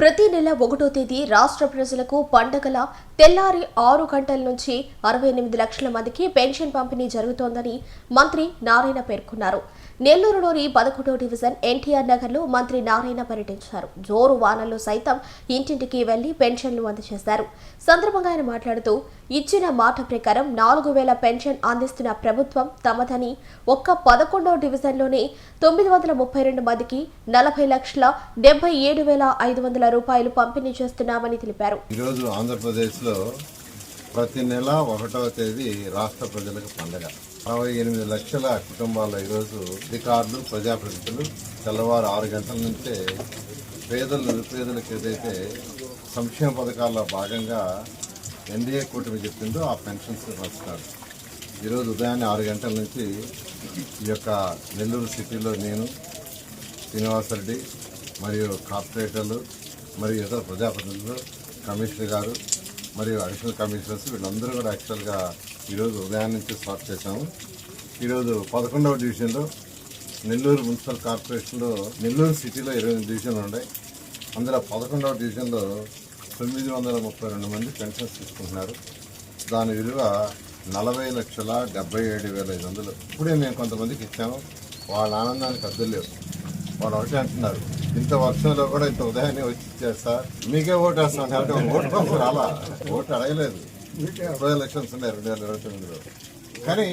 ప్రతి నెల ఒకటో తేదీ రాష్ట్ర ప్రజలకు పండగల తెల్లారి ఆరు గంటల నుంచి అరవై ఎనిమిది లక్షల మందికి పెన్షన్ పంపిణీ జరుగుతోందని మంత్రి నారాయణ పేర్కొన్నారు. నెల్లూరులోని పదకొండో డివిజన్ ఎన్టీఆర్ నగర్లో మంత్రి నారాయణ పర్యటించారు. జోరు వానల్లో సైతం ఇంటింటికి వెళ్ళి పెన్షన్లు అందజేశారు. సందర్భంగా ఆయన మాట్లాడుతూ ఇచ్చిన మాట ప్రకారం నాలుగు వేల పెన్షన్ అందిస్తున్న ప్రభుత్వం తమదని ఒక్క పదకొండో డివిజన్లోనే తొమ్మిది వందల ముప్పై రెండు మందికి నలభై లక్షల డెబ్బై ఏడు వేల ఐదు వందల రూపాయలు పంపిణీ చేస్తున్నామని తెలిపారు. ఈరోజు ఆంధ్రప్రదేశ్లో ప్రతి నెల ఒకటవ తేదీ రాష్ట్ర ప్రజలకు పండగ. అరవై ఎనిమిది లక్షల కుటుంబాల్లో ఈరోజు అధికారులు ప్రజాప్రతినిధులు తెల్లవారు ఆరు గంటల నుంచే పేదలు నిరుపేదలకు ఏదైతే సంక్షేమ పథకాల్లో భాగంగా ఎన్డీఏ కూటమి చెప్పిందో ఆ పెన్షన్స్ వస్తారు ఈరోజు ఉదయాన్నే ఆరు గంటల నుంచి ఈ యొక్క నెల్లూరు సిటీలో నేను శ్రీనివాసరెడ్డి మరియు కార్పొరేటర్లు మరియు ఇతర ప్రజాప్రతినిధులు కమిషనర్ గారు మరియు అడిషనల్ కమిషనర్స్ వీళ్ళందరూ కూడా యాక్చువల్గా ఈరోజు ఉదయం నుంచి స్టార్ట్ చేశాము. ఈరోజు పదకొండవ డివిజన్లో నెల్లూరు మున్సిపల్ కార్పొరేషన్లో నెల్లూరు సిటీలో ఇరవై ఎనిమిది డివిజన్లు ఉన్నాయి. అందులో పదకొండవ డివిజన్లో తొమ్మిది వందల ముప్పై రెండు మంది పెన్షన్స్ తీసుకుంటున్నారు. దాని విలువ నలభై లక్షల డెబ్బై ఏడు వేల ఐదు వందలు. ఇప్పుడే మేము కొంతమందికి ఇచ్చాము. వాళ్ళ ఆనందానికి అద్దులు లేవు. వాళ్ళు ఒకటి అంటున్నారు. ఇంత వర్షంలో కూడా ఇంత ఉదయాన్నే వచ్చి ఇచ్చారు మీకే ఓటు వేస్తాను. కాబట్టి ఓటు పంపు రాలా? ఓటు అడగలేదు. ఇరవై ఎలక్షన్స్ ఉన్నాయి రెండు వేల ఇరవై తొమ్మిదిలో. కానీ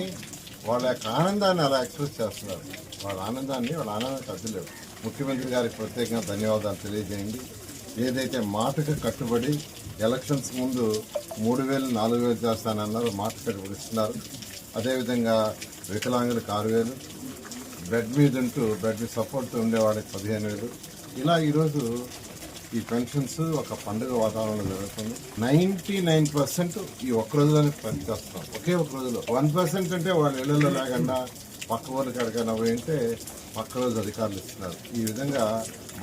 వాళ్ళ యొక్క ఆనందాన్ని అలా ఎక్స్ప్రెస్ చేస్తున్నారు. వాళ్ళ ఆనందాన్ని వాళ్ళ ఆనందానికి అద్దులేవు ముఖ్యమంత్రి గారికి ప్రత్యేకంగా ధన్యవాదాలు తెలియజేయండి. ఏదైతే మాటకు కట్టుబడి ఎలక్షన్స్ ముందు మూడు వేలు నాలుగు వేలు చేస్తానన్నారు మాట కట్టుబడి ఇస్తున్నారు. అదేవిధంగా వికలాంగులకు ఆరు వేలు బెడ్ మీద ఉంటూ బెడ్ మీద సపోర్ట్తో ఉండేవాడికి పదిహేను వేలు. ఇలా ఈరోజు ఈ పెన్షన్స్ ఒక పండుగ వాతావరణంలో జరుగుతుంది. నైంటీ నైన్ పర్సెంట్ ఈ ఒక్క రోజులోనే పనిచేస్తాం. ఒకే ఒక రోజులో. వన్ పర్సెంట్ అంటే వాళ్ళ ఇళ్ళలో లేకుండా పక్క ఊరికి ఎక్కడికైనా పోయి పక్క రోజు అధికారులు ఇస్తున్నారు. ఈ విధంగా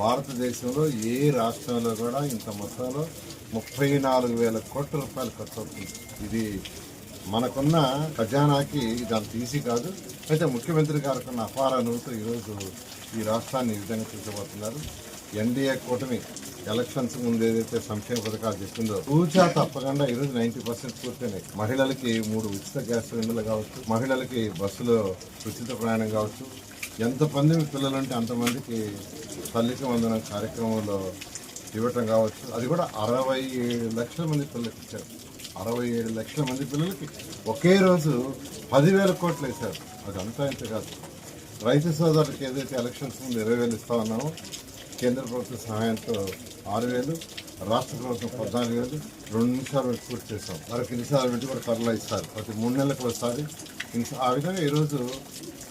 భారతదేశంలో ఏ రాష్ట్రంలో కూడా ఇంత మొత్తంలో ముప్పై నాలుగు వేల కోట్ల రూపాయలు ఖర్చు అవుతుంది ఇది మనకున్న ఖజానాకి దాన్ని తీసి కాదు. అయితే ముఖ్యమంత్రి గారికి ఉన్న అపార అనుభూతి ఈరోజు ఈ రాష్ట్రాన్ని ఈ విధంగా చూసబోతున్నారు ఎన్డీఏ కూటమి ఎలక్షన్స్ ముందు ఏదైతే సంక్షేమ పథకాలు చెప్పిందో పూచా తప్పకుండా ఈరోజు నైన్టీ పర్సెంట్ పూర్తయినాయి. మహిళలకి మూడు ఉచిత గ్యాస్ సిలిండర్లు కావచ్చు మహిళలకి బస్సులో ఉచిత ప్రయాణం కావచ్చు. ఎంతమంది పిల్లలు ఉంటే అంతమందికి తల్లికి వందనం కార్యక్రమంలో ఇవ్వటం కావచ్చు. అది కూడా అరవై లక్షల మంది పిల్లలకి ఇచ్చారు. అరవై ఏడు లక్షల మంది పిల్లలకి ఒకే రోజు పదివేల కోట్లు వేశారు. అది అంతా ఇంత కాదు. రైతు సోదరులకు ఏదైతే ఎలక్షన్స్ ముందు ఇరవై వేలు ఇస్తా ఉన్నామో కేంద్ర ప్రభుత్వ సహాయంతో ఆరు వేలు రాష్ట్ర ప్రభుత్వం పద్నాలుగు వేలు రెండు నిమిషాలు పెట్టి పూర్తి చేస్తాం మరొక నిమిషాలు పెట్టి కూడా త్వరలో ఇస్తారు. ప్రతి మూడు నెలలకు ఒకసారి. ఇంకా ఆ విధంగా ఈరోజు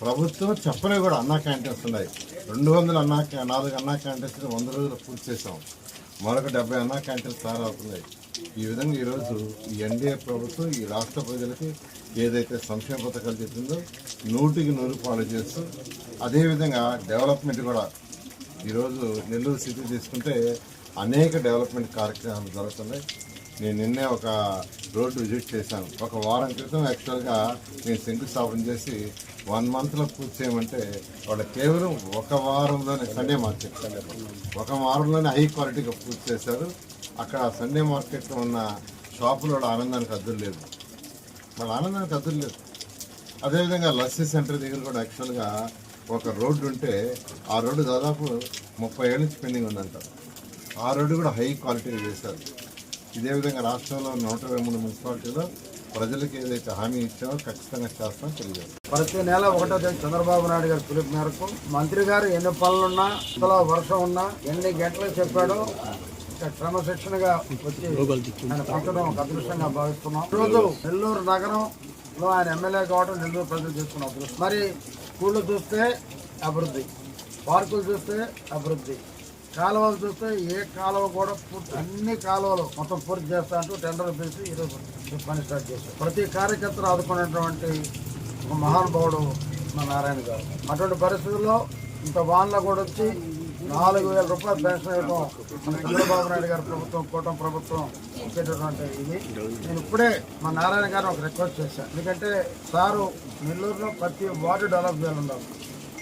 ప్రభుత్వం చెప్పలే కూడా అన్నా క్యాంటీన్స్ ఉన్నాయి. రెండు వందల అన్నా నాలుగు అన్నా క్యాంటీన్స్ వంద రోజులు పూర్తి చేసాం మరొక డెబ్బై అన్నా క్యాంటీన్స్ తయారవుతున్నాయి. ఈ విధంగా ఈరోజు ఈ ఎన్డీఏ ప్రభుత్వం ఈ రాష్ట్ర ప్రజలకి ఏదైతే సంక్షేమ పథకాలు చెప్పిందో నూటికి నూరు పాలు చేస్తూ అదేవిధంగా డెవలప్మెంట్ కూడా ఈరోజు నెల్లూరు సిటీ తీసుకుంటే అనేక డెవలప్మెంట్ కార్యక్రమాలు జరుగుతున్నాయి. నేను నిన్నే ఒక రోడ్డు విజిట్ చేశాను. ఒక వారం క్రితం యాక్చువల్గా నేను శంకుస్థాపన చేసి వన్ మంత్లో పూర్తి చేయమంటే వాళ్ళు కేవలం ఒక వారంలోనే సండే మార్కెట్ ఒక వారంలోనే హై క్వాలిటీగా పూర్తి చేశారు. అక్కడ సండే మార్కెట్లో ఉన్న షాపులో ఆనందానికి అద్దరు లేదు వాళ్ళ ఆనందానికి అద్దరు లేదు అదేవిధంగా లస్సీ సెంటర్ దగ్గర కూడా యాక్చువల్గా ఒక రోడ్డు ఉంటే ఆ రోడ్డు దాదాపు ముప్పై ఏళ్ళ నుంచి పెండింగ్ ఉందంటారు ఆ రోడ్డు కూడా హై క్వాలిటీ చేశారు. ఇదే విధంగా రాష్ట్రంలో నూట ఇరవై మూడు మున్సిపాలిటీలో ప్రజలకు ఏదైతే హామీ ఇచ్చామో ఖచ్చితంగా చేస్తాం తెలియదు ప్రతి నెల ఒకటో తేదీ చంద్రబాబు నాయుడు గారు పిలుపు మేరకు మంత్రి గారు ఎన్ని పనులున్నా ఇంతలో వర్షం ఉన్నా ఎన్ని గంటలు చెప్పాడో క్రమశిక్షణగా వచ్చి ఆయన పంచడం ఒక అదృష్టంగా భావిస్తున్నాం. ఈరోజు నెల్లూరు నగరంలో ఆయన ఎమ్మెల్యే కావడం నెల్లూరు ప్రజలు చేసుకున్న అదృష్టం. మరి స్కూళ్ళు చూస్తే అభివృద్ధి పార్కులు చూస్తే అభివృద్ధి కాలువలు చూస్తే ఏ కాలువ కూడా పూర్తి అన్ని కాలువలు మొత్తం పూర్తి చేస్తా అంటూ టెండర్ పిలిచి ఈరోజు పని స్టార్ట్ చేశారు. ప్రతి కార్యకర్తను ఆదుకున్నటువంటి ఒక మహానుభావుడు మా నారాయణ గారు. అటువంటి పరిస్థితుల్లో ఇంత వాన్లో కూడా వచ్చి నాలుగు వేల రూపాయలు పెన్షన్ ఇవ్వడం మన చంద్రబాబు నాయుడు గారి ప్రభుత్వం కూటమి ప్రభుత్వం ఇచ్చేటటువంటి ఇది. నేను ఇప్పుడే మా నారాయణ గారిని ఒక రిక్వెస్ట్ చేశాను ఎందుకంటే సారు నెల్లూరులో ప్రతి వార్డు డెవలప్ చేయాలి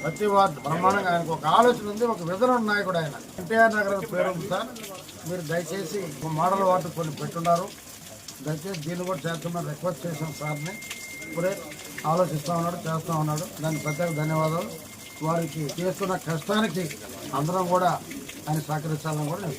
ప్రతి వార్డు బ్రహ్మాండంగా ఆయనకు ఒక ఆలోచన ఉంది ఒక విధన నాయకుడు ఆయన. ఎన్టీఆర్ నగర్ పేరు ఉంది సార్. మీరు దయచేసి మోడల్ వాటర్ కొన్ని పెట్టున్నారు. దయచేసి దీన్ని కూడా చేస్తామని రిక్వెస్ట్ చేశాను సార్ని. ఇప్పుడే ఆలోచిస్తూ ఉన్నాడు చేస్తూ ఉన్నాడు. దానికి ప్రత్యేక ధన్యవాదాలు. వారికి చేస్తున్న కష్టానికి అందరం కూడా ఆయన సహకరించాలని కూడా నేను